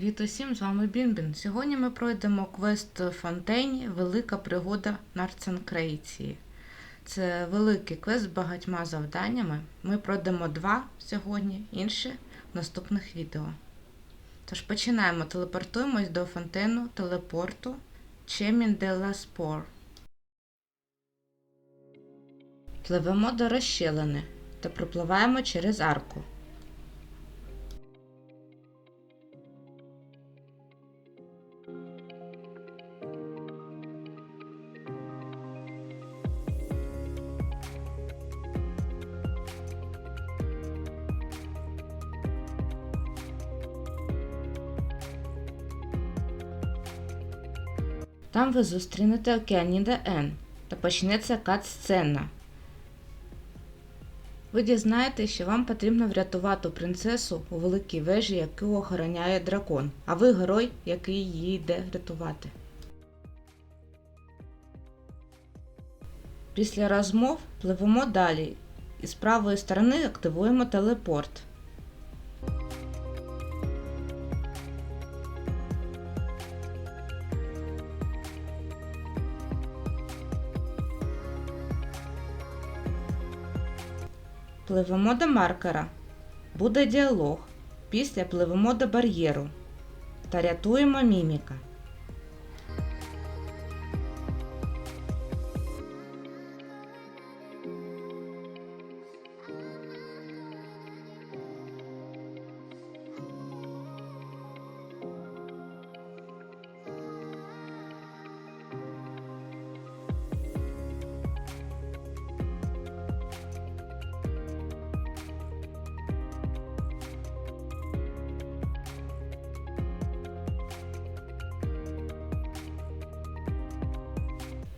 Привіт усім, з вами Бінбін. Сьогодні ми пройдемо квест Фонтейні Велика пригода Нарценкрейції. Це великий квест з багатьма завданнями. Ми пройдемо два сьогодні, інші в наступних відео. Тож починаємо. Телепортуємось до фонтену телепорту Чемін де ла Спор. Пливемо до розщелини та пропливаємо через арку. Там ви зустрінете Океаніда Н та почнеться кат-сцена. Ви дізнаєтесь, що вам потрібно врятувати принцесу у великій вежі, яку охороняє дракон, а ви герой, який її йде рятувати. Після розмов пливемо далі і з правої сторони активуємо телепорт. Пливемо до маркера. Буде діалог. Після пливемо до бар'єру та рятуємо міміка.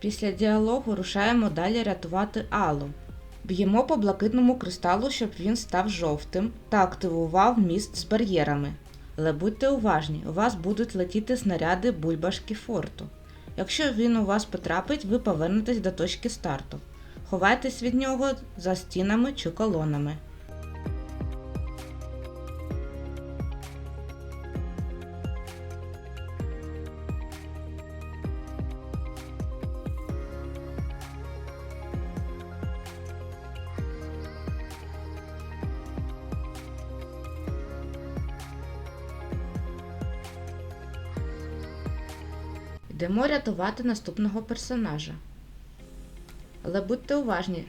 Після діалогу рушаємо далі рятувати Аллу. Б'ємо по блакитному кристалу, щоб він став жовтим та активував міст з бар'єрами. Але будьте уважні, у вас будуть летіти снаряди бульбашки форту. Якщо він у вас потрапить, ви повернетесь до точки старту. Ховайтесь від нього за стінами чи колонами. Йдемо рятувати наступного персонажа. Але будьте уважні.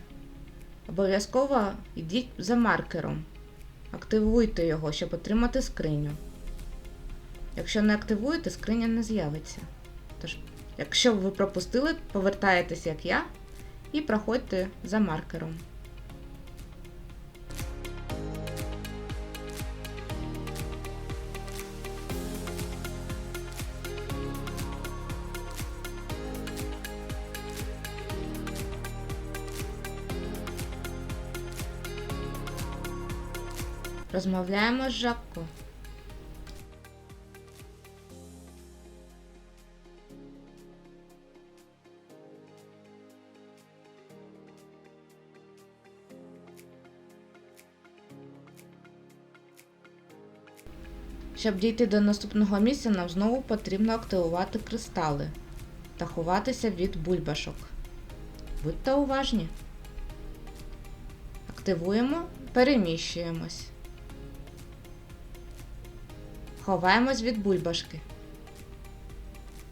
Обов'язково йдіть за маркером. Активуйте його, щоб отримати скриню. Якщо не активуєте, скриня не з'явиться. Тож, якщо ви пропустили, повертаєтесь як я і проходьте за маркером. Розмовляємо з Жакко. Щоб дійти до наступного місця, нам знову потрібно активувати кристали та ховатися від бульбашок. Будьте уважні. Активуємо, переміщуємось. Ховаємось від бульбашки.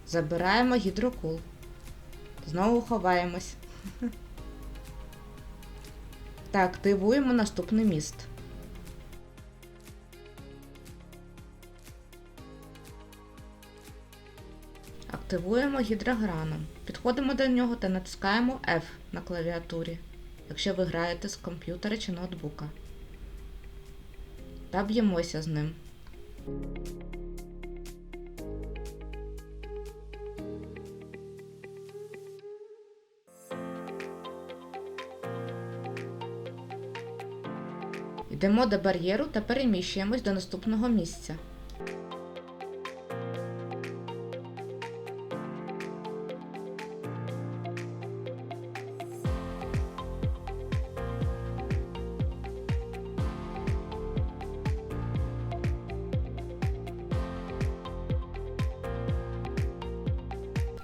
Забираємо гідрокул. Знову ховаємось. Та активуємо наступний міст. Активуємо гідрограном. Підходимо до нього та натискаємо F на клавіатурі, якщо ви граєте з комп'ютера чи ноутбука. Та б'ємося з ним. Йдемо до бар'єру та переміщуємось до наступного місця.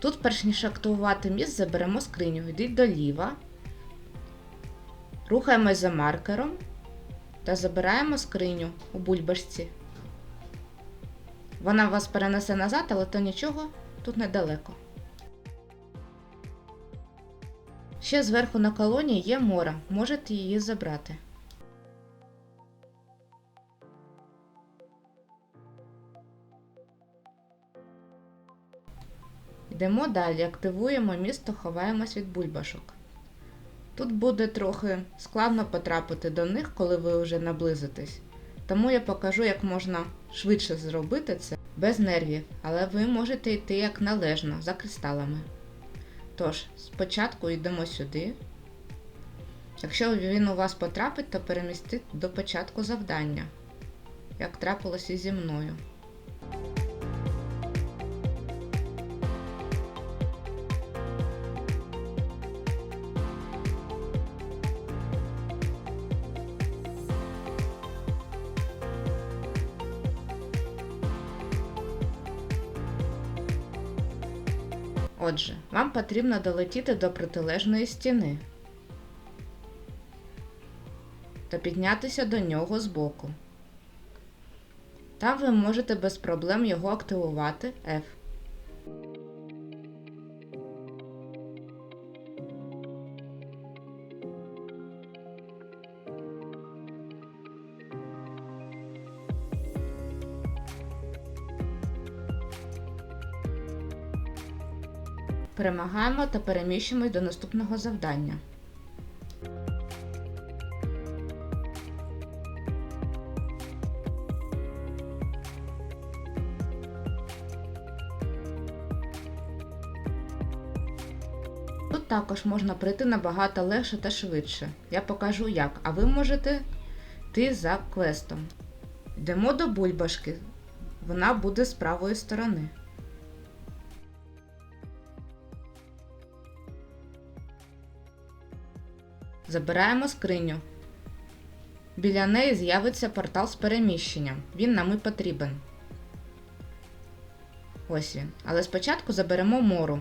Тут, перш ніж активувати міст, заберемо скриню, йдіть доліва, рухаємось за маркером та забираємо скриню у бульбашці. Вона вас перенесе назад, але то нічого, тут недалеко. Ще зверху на колоні є мора, можете її забрати. Йдемо далі, активуємо місто, ховаємось від бульбашок. Тут буде трохи складно потрапити до них, коли ви вже наблизитесь. Тому я покажу, як можна швидше зробити це без нервів, але ви можете йти як належно за кристалами. Тож, спочатку йдемо сюди. Якщо він у вас потрапить, то перемістить до початку завдання, як трапилося зі мною. Отже, вам потрібно долетіти до протилежної стіни та піднятися до нього збоку. Там ви можете без проблем його активувати F. Перемагаємо та переміщуємось до наступного завдання. Тут також можна прийти набагато легше та швидше. Я покажу як, а ви можете йти за квестом. Йдемо до бульбашки. Вона буде з правої сторони. Забираємо скриню. Біля неї з'явиться портал з переміщенням. Він нам і потрібен. Ось він. Але спочатку заберемо мору.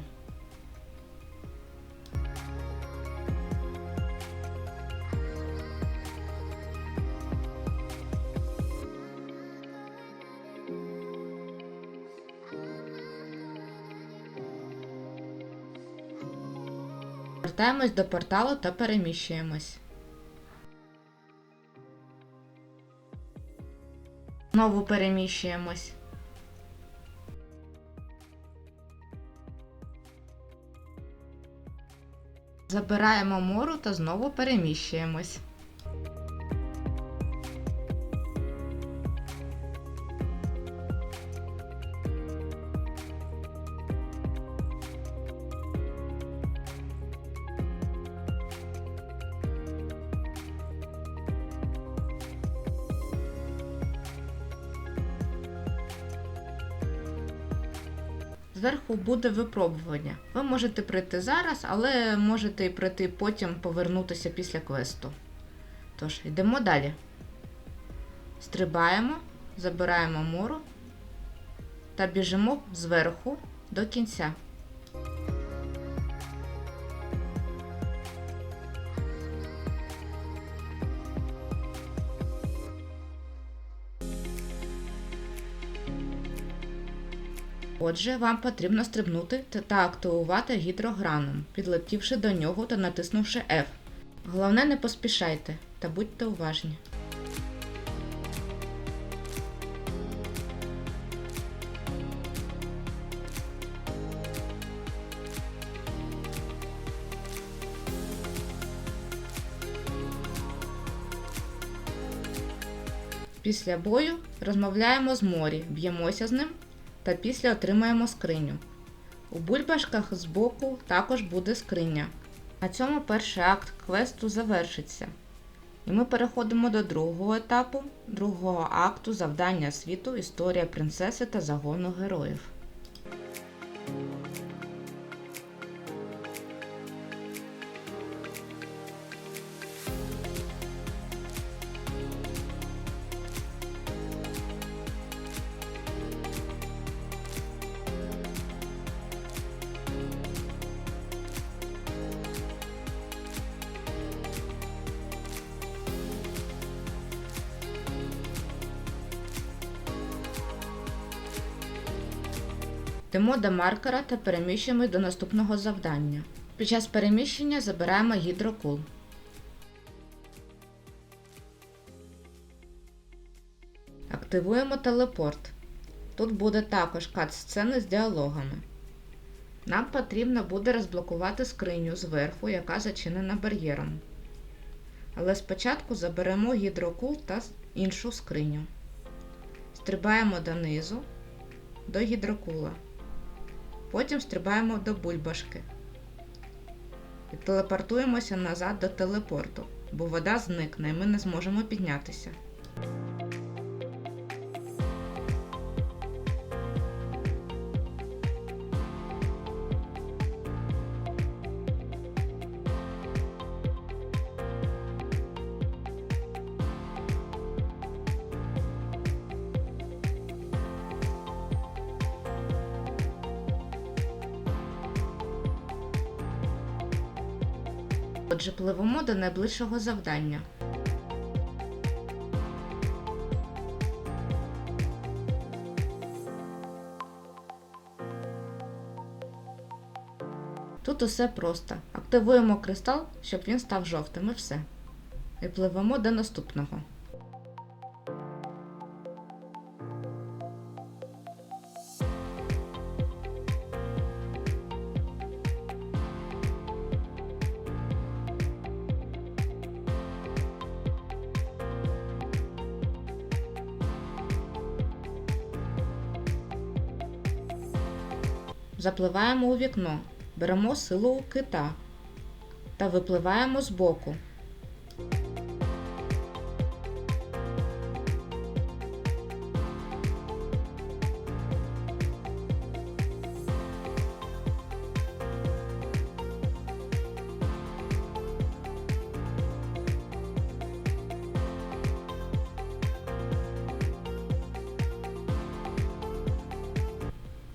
Вертаємось до порталу та переміщуємось. Знову переміщуємось. Забираємо мору та знову переміщуємось. Зверху буде випробування. Ви можете прийти зараз, але можете і прийти потім повернутися після квесту. Тож, йдемо далі. Стрибаємо, забираємо муру та біжимо зверху до кінця. Отже, вам потрібно стрибнути та активувати гідрограном, підлетівши до нього та натиснувши F. Головне, не поспішайте та будьте уважні. Після бою розмовляємо з морі, б'ємося з ним та після отримаємо скриню. У бульбашках збоку також буде скриня. На цьому перший акт квесту завершиться. І ми переходимо до другого етапу, другого акту завдання світу Історія принцеси та загону героїв. Йдемо до маркера та переміщуємось до наступного завдання. Під час переміщення забираємо гідрокул. Активуємо телепорт. Тут буде також кат-сцени з діалогами. Нам потрібно буде розблокувати скриню зверху, яка зачинена бар'єром. Але спочатку заберемо гідрокул та іншу скриню. Стрибаємо донизу до гідрокула. Потім стрибаємо до бульбашки. І телепортуємося назад до телепорту, бо вода зникне і ми не зможемо піднятися. Отже, пливемо до найближчого завдання. Тут усе просто. Активуємо кристал, щоб він став жовтим і все. І пливемо до наступного. Запливаємо у вікно, беремо силу у кита та випливаємо з боку.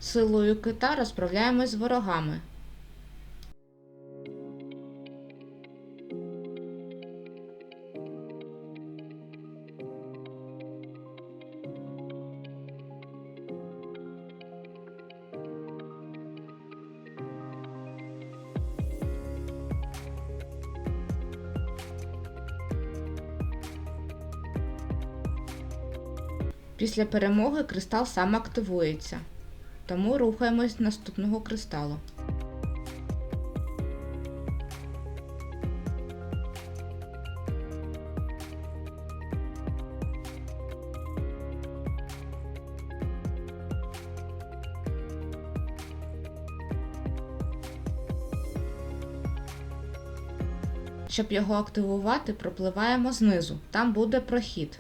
Силою кита розправляємось з ворогами. Після перемоги кристал сам активується. Тому рухаємось до наступного кристалу. Щоб його активувати, пропливаємо знизу. Там буде прохід.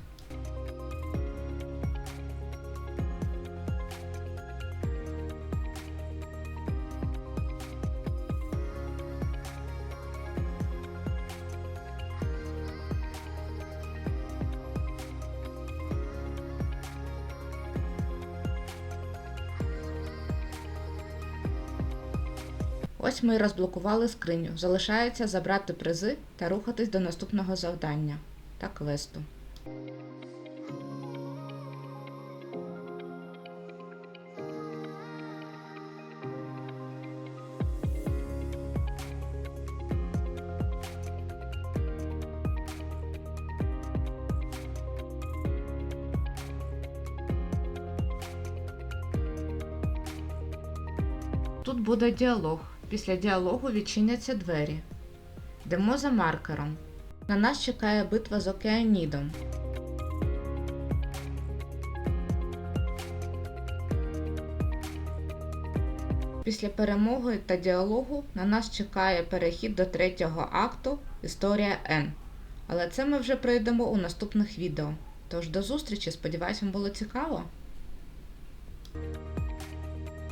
Ось ми розблокували скриню. Залишається забрати призи та рухатись до наступного завдання та квесту. Тут буде діалог. Після діалогу відчиняться двері. Йдемо за маркером. На нас чекає битва з океанідом. Після перемоги та діалогу на нас чекає перехід до третього акту Історія Н. Але це ми вже пройдемо у наступних відео. Тож до зустрічі, сподіваюсь, вам було цікаво.